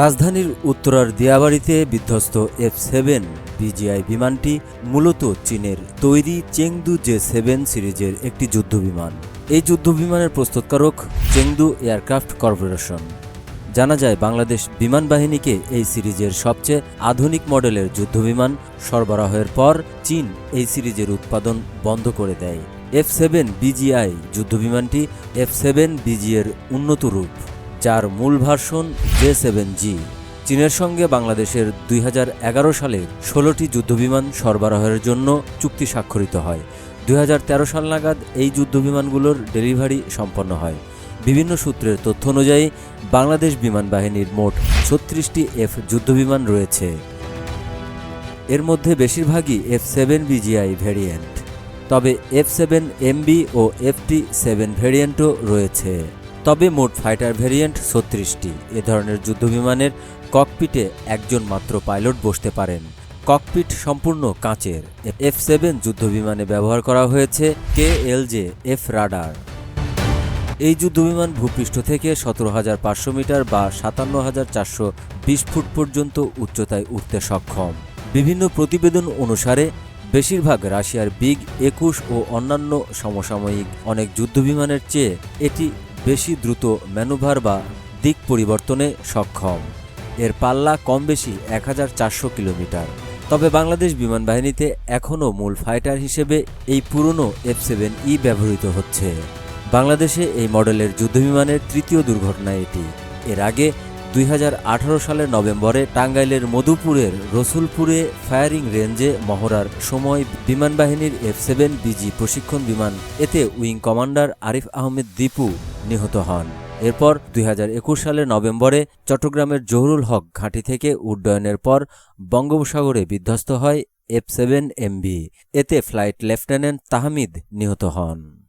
রাজধানীর উত্তরার দিয়াবাড়িতে বিধ্বস্ত এফ সেভেন বিজিআই বিমানটি মূলত চীনের তৈরি চেংদু জে সেভেন সিরিজের একটি যুদ্ধবিমান। এই যুদ্ধবিমানের প্রস্তুতকারক চেংদু এয়ারক্রাফট কর্পোরেশন। জানা যায়, বাংলাদেশ বিমান বাহিনীকে এই সিরিজের সবচেয়ে আধুনিক মডেলের যুদ্ধবিমান সরবরাহের পর চীন এই সিরিজের উৎপাদন বন্ধ করে দেয়। এফ সেভেন বিজিআই যুদ্ধবিমানটি এফ সেভেন বিজিএর উন্নত রূপ। যার মূল ভার্সন জে সেভেন জি। চীনের সঙ্গে বাংলাদেশের দুই সালের ষোলোটি যুদ্ধবিমান সরবরাহের জন্য চুক্তি স্বাক্ষরিত হয়। দুই হাজার তেরো সাল নাগাদ এই যুদ্ধবিমানগুলোর ডেলিভারি সম্পন্ন হয়। বিভিন্ন সূত্রের তথ্য অনুযায়ী, বাংলাদেশ বিমান বাহিনীর মোট ছত্রিশটি এফ যুদ্ধবিমান রয়েছে। এর মধ্যে বেশিরভাগই এফ সেভেন বিজিআই ভ্যারিয়েন্ট তবে এফ সেভেন এমবি ও এফটি সেভেন ভ্যারিয়েন্টও রয়েছে। তবে মোট ফাইটার ভেরিয়েন্ট ছত্রিশটি। এ ধরনের যুদ্ধবিমানের ককপিটে একজন মাত্র পাইলট বসতে পারেন। ককপিট সম্পূর্ণ কাঁচের। এফ সেভেন যুদ্ধবিমানে ব্যবহার করা হয়েছে K L J, F radar. এই যুদ্ধবিমান ভূপৃষ্ঠ থেকে সতেরো হাজার পাঁচশো মিটার বা সাতান্ন হাজার চারশো বিশ ফুট পর্যন্ত উচ্চতায় উঠতে সক্ষম। বিভিন্ন প্রতিবেদন অনুসারে, বেশিরভাগ রাশিয়ার বিগ, একুশ ও অন্যান্য সমসাময়িক অনেক যুদ্ধবিমানের চেয়ে এটি বেশি দ্রুত ম্যানুভার বা দিক পরিবর্তনে সক্ষম। এর পাল্লা কম বেশি এক হাজার চারশো কিলোমিটার। তবে বাংলাদেশ বিমান বাহিনীতে এখনও মূল ফাইটার হিসেবে এই পুরনো এফ সেভেন ই ব্যবহৃত হচ্ছে। বাংলাদেশে এই মডেলের যুদ্ধবিমানের তৃতীয় দুর্ঘটনা এটি। এর আগে দুই হাজার আঠারো সালের নভেম্বরে টাঙ্গাইলের মধুপুরের রসুলপুরে ফায়ারিং রেঞ্জে মহড়ার সময় বিমান বাহিনীর এফ সেভেন বিজি প্রশিক্ষণ বিমান, এতে উইং কমান্ডার আরিফ আহমেদ দীপু নিহত হন। এরপর দুই সালের নভেম্বরে চট্টগ্রামের জহুরুল হক ঘাঁটি থেকে উড্ডয়নের পর বঙ্গোপসাগরে বিধ্বস্ত হয় এফ সেভেন এমবি। এতে ফ্লাইট লেফটেন্যান্ট তাহমিদ নিহত হন।